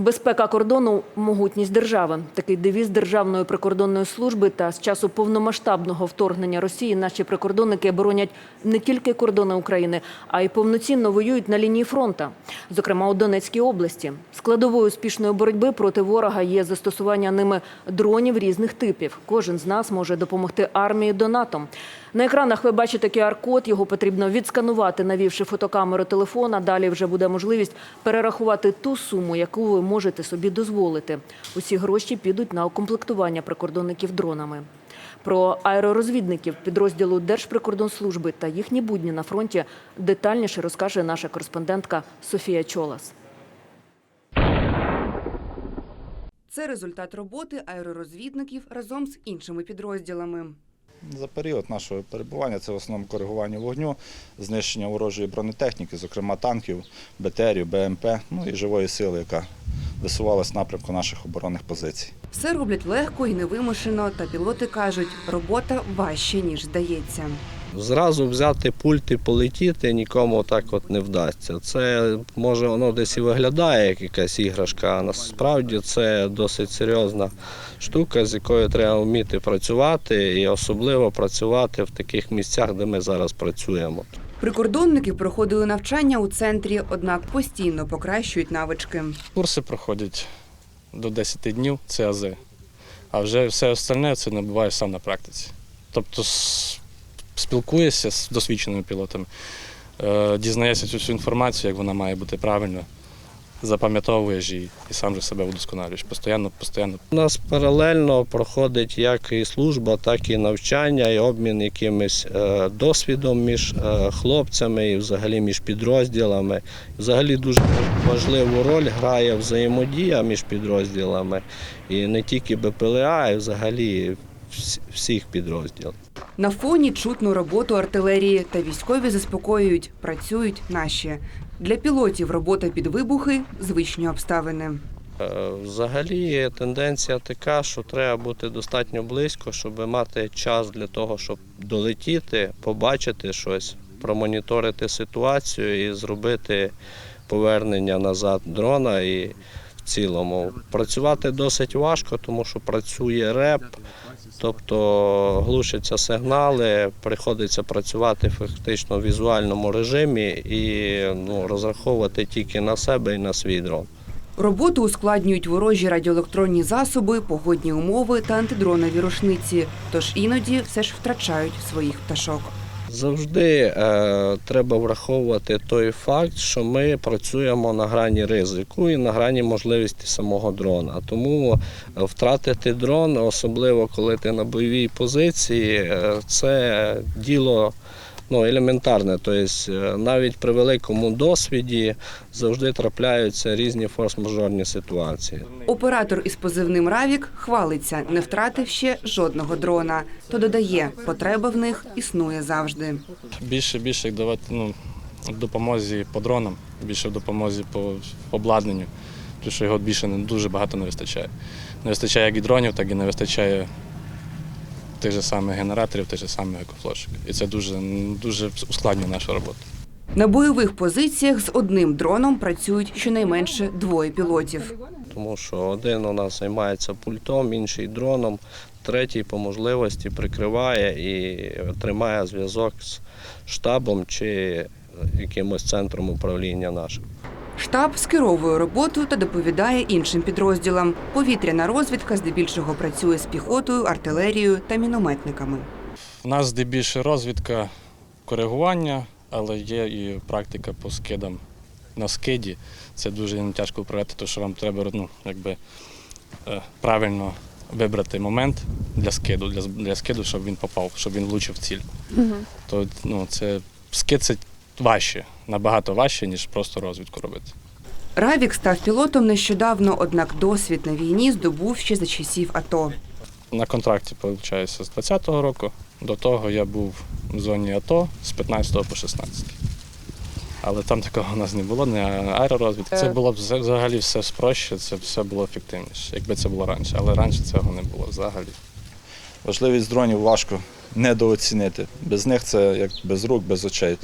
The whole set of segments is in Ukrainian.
Безпека кордону могутність держави. Такий девіз Державної прикордонної служби. Та з часу повномасштабного вторгнення Росії наші прикордонники боронять не тільки кордони України, а й повноцінно воюють на лінії фронта, зокрема у Донецькій області. Складовою успішної боротьби проти ворога є застосування ними дронів різних типів. Кожен з нас може допомогти армії донатом. На екранах ви бачите QR-код. Його потрібно відсканувати, навівши фотокамеру телефона. Далі вже буде можливість перерахувати ту суму, яку ви можете собі дозволити. Усі гроші підуть на укомплектування прикордонників дронами. Про аеророзвідників підрозділу Держприкордонслужби та їхні будні на фронті детальніше розкаже наша кореспондентка Софія Чолас. Це результат роботи аеророзвідників разом з іншими підрозділами. За період нашого перебування це в основному коригування вогню, знищення ворожої бронетехніки, зокрема танків, БТРів, БМП, ну і живої сили, яка висувалась напрямку наших оборонних позицій. Все роблять легко і невимушено, та пілоти кажуть, робота важче, ніж здається. Зразу взяти пульт і полетіти нікому так от не вдасться. Це може воно десь і виглядає як якась іграшка, а насправді це досить серйозна штука, з якою треба вміти працювати, і особливо працювати в таких місцях, де ми зараз працюємо. Прикордонники проходили навчання у центрі, однак постійно покращують навички. Курси проходять до 10 днів, це ази. А вже все остальне це набуваєш сам на практиці. Тобто спілкуєшся з досвідченими пілотами, е, дізнаєшся цю всю інформацію, як вона має бути правильно, запам'ятовуєш її і сам же себе удосконалюєш. Постійно, постійно У нас паралельно проходить як і служба, так і навчання, і обмін якимось е, досвідом між е, хлопцями і взагалі між підрозділами. Взагалі дуже важливу роль грає взаємодія між підрозділами. І не тільки БПЛА, а й взагалі всіх підрозділів. На фоні чутну роботу артилерії та військові заспокоюють, працюють наші. Для пілотів робота під вибухи звичні обставини. Е, Взагалі тенденція така, що треба бути достатньо близько, щоб мати час для того, щоб долетіти, побачити щось, промоніторити ситуацію і зробити повернення назад дрона. І цілому працювати досить важко, тому що працює реп, тобто глушаться сигнали, приходиться працювати фактично в візуальному режимі і ну, розраховувати тільки на себе і на свій дрон. Роботу ускладнюють ворожі радіоелектронні засоби, погодні умови та антидронові рушниці. Тож іноді все ж втрачають своїх пташок. Завжди е, треба враховувати той факт, що ми працюємо на грані ризику і на грані можливості самого дрона. Тому е, втратити дрон, особливо коли ти на бойовій позиції, е, це діло ну, елементарне. Тобто е, навіть при великому досвіді завжди трапляються різні форс-мажорні ситуації. Оператор із позивним Равік хвалиться, не втратив ще жодного дрона. То додає, потреба в них існує завжди. більше більше давати ну, в допомозі по дронам, більше в допомозі по обладнанню, тому що його більше не дуже багато не вистачає. Не вистачає як і дронів, так і не вистачає тих же самих генераторів, тих же самих екофлошок. І це дуже, дуже ускладнює нашу роботу. На бойових позиціях з одним дроном працюють щонайменше двоє пілотів. тому що один у нас займається пультом, інший дроном, третій по можливості прикриває і тримає зв'язок з штабом чи якимось центром управління нашим. Штаб скеровує роботу та доповідає іншим підрозділам. Повітряна розвідка здебільшого працює з піхотою, артилерією та мінометниками. У нас здебільше розвідка коригування, але є і практика по скидам на скиді. Це дуже тяжко управляти, тому що вам треба ну, якби, е, правильно вибрати момент для скиду, для, для скиду, щоб він попав, щоб він влучив в ціль. То ну, це скид це важче, набагато важче, ніж просто розвідку робити. Равік став пілотом нещодавно, однак досвід на війні здобув ще за часів АТО. На контракті, виходить, з 20-го року. До того я був в зоні АТО з 15 по 16. Але там такого у нас не було, не аеророзвідки. Це було б вза- взагалі все спроще, це все було ефективніше, якби це було раніше. Але раніше цього не було взагалі. Важливість дронів важко недооцінити. Без них це як без рук, без очей.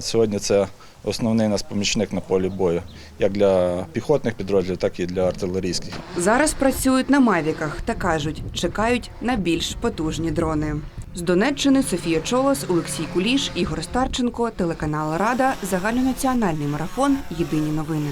Сьогодні це основний нас помічник на полі бою, як для піхотних підрозділів, так і для артилерійських. Зараз працюють на мавіках та кажуть, чекають на більш потужні дрони. З Донеччини Софія Чолос, Олексій Куліш, Ігор Старченко, телеканал Рада, загальнонаціональний марафон. Єдині новини.